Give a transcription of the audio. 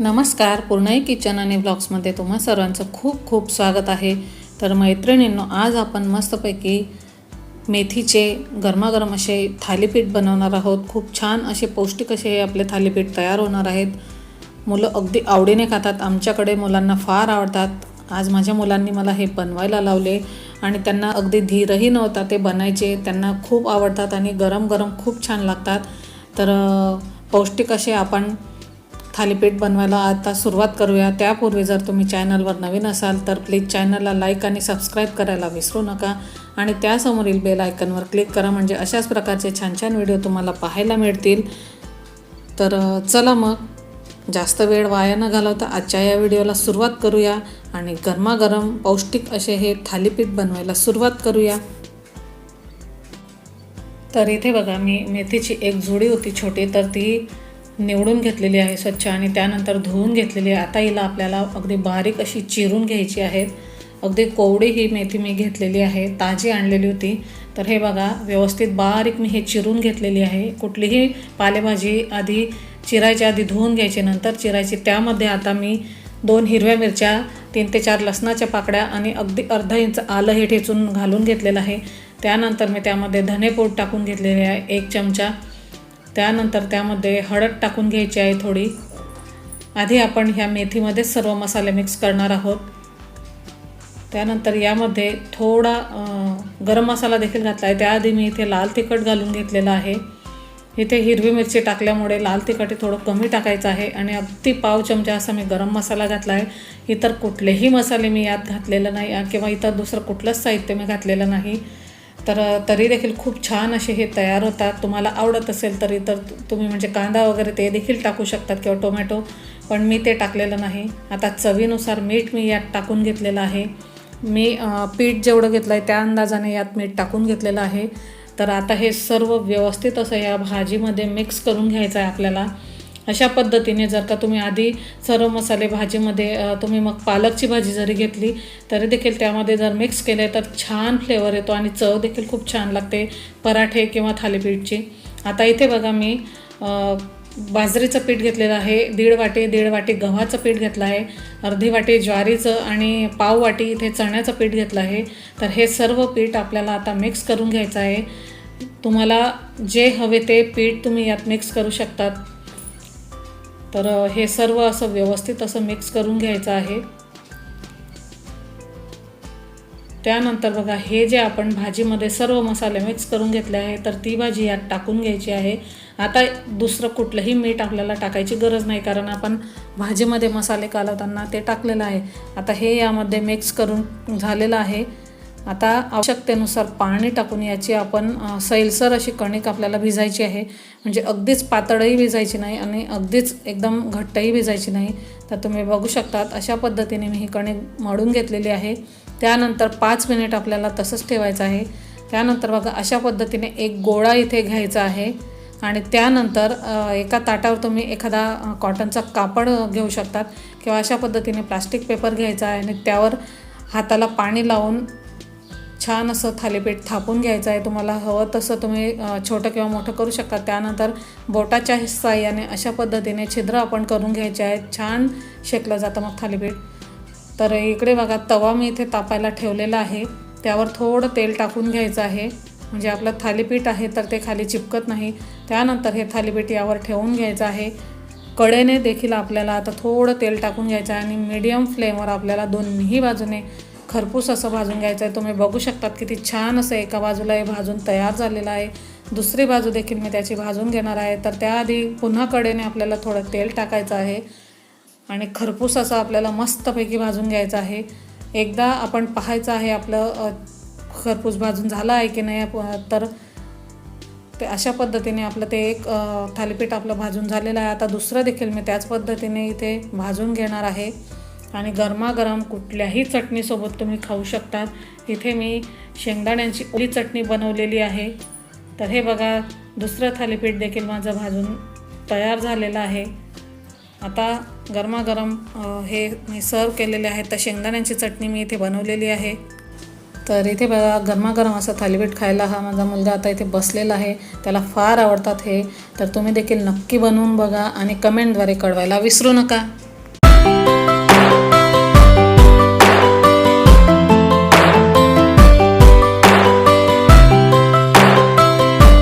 नमस्कार. पूर्णई किचन आणि ब्लॉग्समध्ये तुम्हा सर्वांचं खूप खूप स्वागत आहे. तर मैत्रिणींनो आज आपण मस्तपैकी मेथीचे गरमागरम असे थालीपीठ बनवणार आहोत. खूप छान असे पौष्टिक असे हे आपले थालीपीठ तयार होणार आहेत. मुलं अगदी आवडीने खातात. आमच्याकडे मुलांना फार आवडतात. आज माझ्या मुलांनी मला हे बनवायला लावले आणि त्यांना अगदी धीरही नव्हता ते बनायचे. त्यांना खूप आवडतात आणि गरम गरम खूप छान लागतात. तर पौष्टिक असे आपण थालीपीठ बनवायला आता सुरुवात करूया. त्यापूर्वी जर तुम्ही चॅनलवर नवीन असाल तर प्लीज चॅनलला लाईक आणि सबस्क्राईब करायला विसरू नका. आणि त्यासमोरील बेल आयकनवर क्लिक करा. म्हणजे अशाच प्रकारचे छान छान व्हिडिओ तुम्हाला पाहायला मिळतील. तर चला मग. जास्त वेळ वाया न घालवता आजच्या या व्हिडिओला सुरुवात करूया. आणि गरमागरम पौष्टिक असे हे थालीपीठ बनवायला सुरुवात करूया. तर इथे बघा मी मेथीची एक जुडी होती छोटी. तर ती निवडून घेतलेली आहे स्वच्छ आणि त्यानंतर धुवून घेतलेली आहे. आता हिला आपल्याला अगदी बारीक अशी चिरून घ्यायची आहेत. अगदी कोवडी ही मेथी मी घेतलेली आहे. ताजी आणलेली होती. तर हे बघा व्यवस्थित बारीक मी हे चिरून घेतलेली आहे. कुठलीही पालेभाजी आधी चिरायच्या आधी धुवून घ्यायची नंतर चिरायची. त्यामध्ये आता मी दोन हिरव्या मिरच्या तीन ते चार लसणाच्या पाकड्या आणि अगदी अर्धा इंच आलं हे ठेचून घालून घेतलेलं आहे. त्यानंतर मी त्यामध्ये धनेपूड टाकून घेतलेले आहे. एक चमचा त्यानंतर त्यामध्ये हळद टाकून घ्यायची आहे थोडी. आधी आपण ह्या मेथीमध्येच सर्व मसाले मिक्स करणार आहोत. त्यानंतर यामध्ये थोडा गरम मसाला देखील घातला आहे. त्याआधी मी इथे लाल तिखट घालून घेतलेलं आहे. इथे हिरवी मिरची टाकल्यामुळे लाल तिखट हे थोडं कमी टाकायचं आहे आणि अगदी पाव चमचा असा मी गरम मसाला घातला आहे. इतर कुठलेही मसाले मी यात घातलेलं नाही किंवा इतर दुसरं कुठलंच साहित्य मी घातलेलं नाही. तर तरी देखील खूप छान असे हे तयार होतात. तुम्हाला आवडत असेल तरी तर तुम्ही म्हणजे कांदा वगैरे ते देखील टाकू शकतात किंवा टोमॅटो पण मी ते टाकलेलं नाही. आता चवीनुसार मीठ मी यात टाकून घेतलेलं आहे. मी पीठ जेवढं घेतलं आहे त्या अंदाजाने यात मीठ टाकून घेतलेलं आहे. तर आता हे सर्व व्यवस्थित असं या भाजीमध्ये मिक्स करून घ्यायचं आहे आपल्याला. अशा पद्धतीने जर का तुम्ही आधी सर्व मसाले भाजीमध्ये तुम्ही मग पालकची भाजी जरी घेतली तरी देखील त्यामध्ये जर मिक्स केले तर छान फ्लेवर येतो आणि चव देखील खूप छान लागते पराठे किंवा थालीपीठची. आता इथे बघा मी बाजरीचं पीठ घेतलेलं आहे दीड वाटी दीड वाटी गव्हाचं पीठ घेतलं आहे अर्धी वाटी ज्वारीचं आणि पाव वाटी इथे चण्याचं पीठ घेतलं आहे. तर हे सर्व पीठ आपल्याला आता मिक्स करून घ्यायचं आहे. तुम्हाला जे हवे ते पीठ तुम्ही यात मिक्स करू शकतात. तर हे सर्व असं व्यवस्थित असं मिक्स करून घ्यायचं आहे. त्यानंतर बघा हे जे आपण भाजीमध्ये सर्व मसाले मिक्स करून घेतले आहे तर ती भाजी यात टाकून घ्यायची आहे. आता दुसरं कुठलंही मीठ आपल्याला टाकायची गरज नाही कारण आपण भाजीमध्ये मसाले कालवताना ते टाकलेलं आहे. आता हे यामध्ये मिक्स करून झालेलं आहे. आता आवश्यकतेनुसार पाणी टाकून याची आपण सैलसर अशी कणिक आपल्याला भिजायची आहे. म्हणजे अगदीच पातळही भिजायची नाही आणि अगदीच एकदम घट्टही भिजायची नाही. तर तुम्ही बघू शकतात अशा पद्धतीने मी ही कणिक मळून घेतलेली आहे. त्यानंतर पाच मिनिट आपल्याला तसंच ठेवायचं आहे. त्यानंतर बघा अशा पद्धतीने एक गोळा इथे घ्यायचा आहे. आणि त्यानंतर एका ताटावर तुम्ही एखादा कॉटनचा कापड घेऊ शकतात. किंवा अशा पद्धतीने प्लास्टिक पेपर घ्यायचा आहे आणि त्यावर हाताला पाणी लावून छान असं थालीपीठ थापून घ्यायचं आहे तुम्हाला हवं तसं तुम्ही छोटं किंवा मोठं करू शकता. त्यानंतर बोटाच्या साह्याने अशा पद्धतीने छिद्र आपण करून घ्यायचे आहेत. छान शेकलं जातं मग थालीपीठ. तर इकडे बघा तवा मी इथे तापायला ठेवलेला आहे. त्यावर थोडं तेल टाकून घ्यायचं आहे. म्हणजे आपलं थालीपीठ आहे तर ते खाली चिपकत नाही. त्यानंतर हे थालीपीठ यावर ठेवून घ्यायचं आहे. कडेने देखील आपल्याला आता थोडं तेल टाकून घ्यायचं आहे आणि मीडियम फ्लेमवर आपल्याला दोन्ही बाजूने खरपूस असं भाजून घ्यायचं आहे. तुम्ही बघू शकतात किती छान असं एका बाजूला हे भाजून तयार झालेलं आहे. दुसरी बाजू देखील मी त्याची भाजून घेणार आहे. तर त्याआधी पुन्हा कडेने आपल्याला थोडं तेल टाकायचं आहे. आणि खरपूस असं आपल्याला मस्तपैकी भाजून घ्यायचं आहे. एकदा आपण पाहायचं आहे आपलं खरपूस भाजून झालं आहे की नाही तर ते अशा पद्धतीने आपलं ते एक थालीपीठ आपलं भाजून झालेलं आहे. आता दुसरं देखील मी त्याच पद्धतीने इथे भाजून घेणार आहे. आणि गरमागरम कुठल्याही चटणीसोबत तुम्ही खाऊ शकतात. इथे मी शेंगदाण्यांची ओली चटणी बनवलेली आहे. तर हे बघा दुसरं थालीपीठ देखील माझं भाजून तयार झालेलं आहे. आता गरमागरम हे मी सर्व केलेले आहे तर शेंगदाण्यांची चटणी मी इथे बनवलेली आहे. तर इथे बघा गरमागरम असं थालीपीठ खायला हा माझा मुलगा आता इथे बसलेला आहे. त्याला फार आवडतात हे. तर तुम्ही देखील नक्की बनवून बघा आणि कमेंटद्वारे कळवायला विसरू नका.